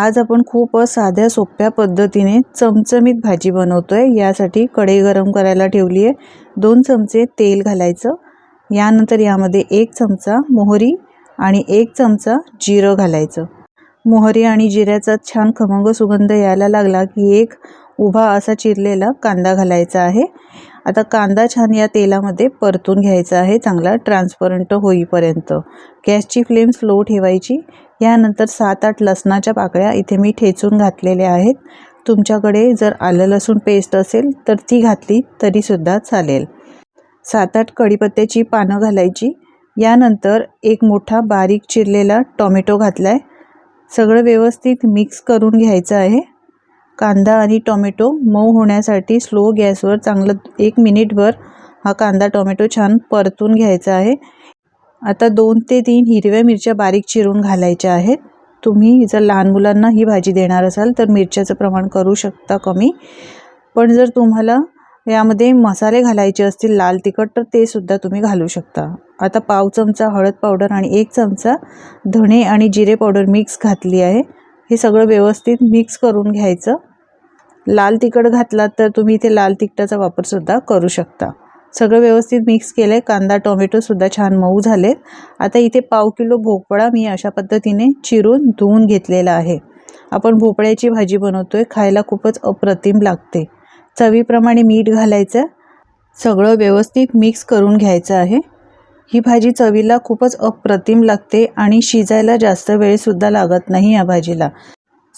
आज आपण खूप साध्या सोप्या पद्धतीने चमचमीत भाजी बनवतो आहे यासाठी कढई गरम करायला ठेवली आहे. दोन चमचे तेल घालायचं. यानंतर यामध्ये एक चमचा मोहरी आणि एक चमचा जिरं घालायचं. मोहरी आणि जिऱ्याचा छान खमंग सुगंध यायला लागला की एक उभा असा चिरलेला कांदा घालायचा आहे. आता कांदा छान या तेलामध्ये परतून घ्यायचा आहे. चांगला ट्रान्सपरंट होईपर्यंत. गॅसची फ्लेम स्लो ठेवायची. यानंतर सात आठ लसणाच्या पाकळ्या इथे मी ठेचून घातलेल्या आहेत. तुमच्याकडे जर आलं लसूण पेस्ट असेल तर ती घातली तरीसुद्धा चालेल. सात आठ कढीपत्त्याची पानं घालायची. यानंतर एक मोठा बारीक चिरलेला टॉमॅटो घातला आहे सगळं व्यवस्थित मिक्स करून घ्यायचं आहे. कांदा आणि टोमॅटो मऊ होण्यासाठी स्लो गॅसवर चांगलं एक मिनिटभर हा कांदा टोमॅटो छान परतून घ्यायचा आहे. आता दोन ते तीन हिरव्या मिरच्या बारीक चिरून घालायच्या आहेत. तुम्ही जर लहान मुलांना ही भाजी देणार असाल तर मिरच्याचं प्रमाण करू शकता कमी. पण जर तुम्हाला यामध्ये मसाले घालायचे असतील लाल तिखट तर ते सुद्धा तुम्ही घालू शकता. आता पाव चमचा हळद पावडर आणि एक चमचा धणे आणि जिरे पावडर मिक्स घातली आहे. हे सगळं व्यवस्थित मिक्स करून घ्यायचं. लाल तिखट घातलात तर तुम्ही इथे लाल तिखटाचा वापरसुद्धा करू शकता. सगळं व्यवस्थित मिक्स केलं आहे कांदा टोमॅटोसुद्धा छान मऊ झालेत. आता इथे पाव किलो भोपळा मी अशा पद्धतीने चिरून धुवून घेतलेला आहे. आपण भोपळ्याची भाजी बनवतो आहे खायला खूपच अप्रतिम लागते. चवीप्रमाणे मीठ घालायचं. सगळं व्यवस्थित मिक्स करून घ्यायचं आहे. ही भाजी चवीला खूपच अप्रतिम लागते आणि शिजायला जास्त वेळसुद्धा लागत नाही या भाजीला.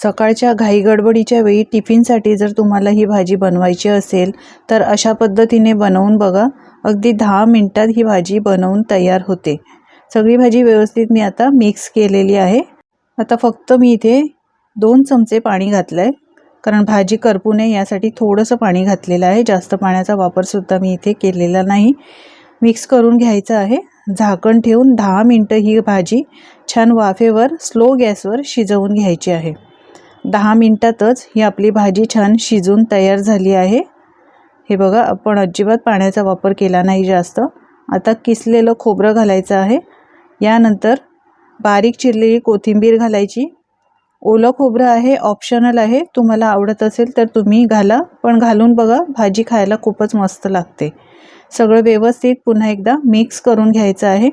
सकाळच्या घाई गडबडीच्या वेळी टिफिनसाठी जर तुम्हाला ही भाजी बनवायची असेल तर अशा पद्धतीने बनवून बघा. अगदी दहा मिनटात ही भाजी बनवून तयार होते. सगळी भाजी व्यवस्थित मी आता मिक्स केलेली आहे. आता फक्त मी इथे दोन चमचे पाणी घातलं आहे कारण भाजी करपू नये यासाठी थोडंसं पाणी घातलेलं आहे. जास्त पाण्याचा वापरसुद्धा मी इथे केलेला नाही. मिक्स करून घ्यायचं आहे. झाकण ठेवून दहा मिनटं ही भाजी छान वाफेवर स्लो गॅसवर शिजवून घ्यायची आहे. दहा मिनटातच ही आपली भाजी छान शिजून तयार झाली आहे. हे बघा आपण अजिबात पाण्याचा वापर केला नाही जास्त. आता किसलेलं खोबरं घालायचं आहे. यानंतर बारीक चिरलेली कोथिंबीर घालायची. ओलं खोबरं आहे ऑप्शनल आहे. तुम्हाला आवडत असेल तर तुम्ही घाला. पण घालून बघा भाजी खायला खूपच मस्त लागते. सगळं व्यवस्थित पुन्हा एकदा मिक्स करून घ्यायचं आहे.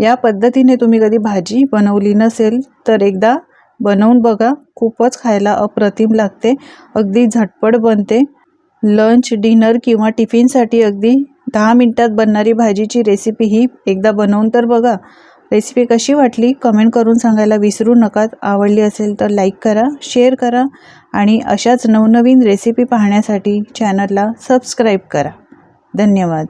या पद्धतीने तुम्ही कधी भाजी बनवली नसेल तर एकदा बनवून बघा. खूपच खायला अप्रतिम लागते. अगदी झटपट बनते. लंच डिनर किंवा टिफिनसाठी अगदी दहा मिनटात बनणारी भाजीची रेसिपी ही एकदा बनवून तर बघा. रेसिपी कशी वाटली कमेंट करून सांगायला विसरू नका. आवडली असेल तर लाईक करा शेअर करा आणि अशाच नवनवीन रेसिपी पाहण्यासाठी चॅनलला सबस्क्राईब करा. धन्यवाद.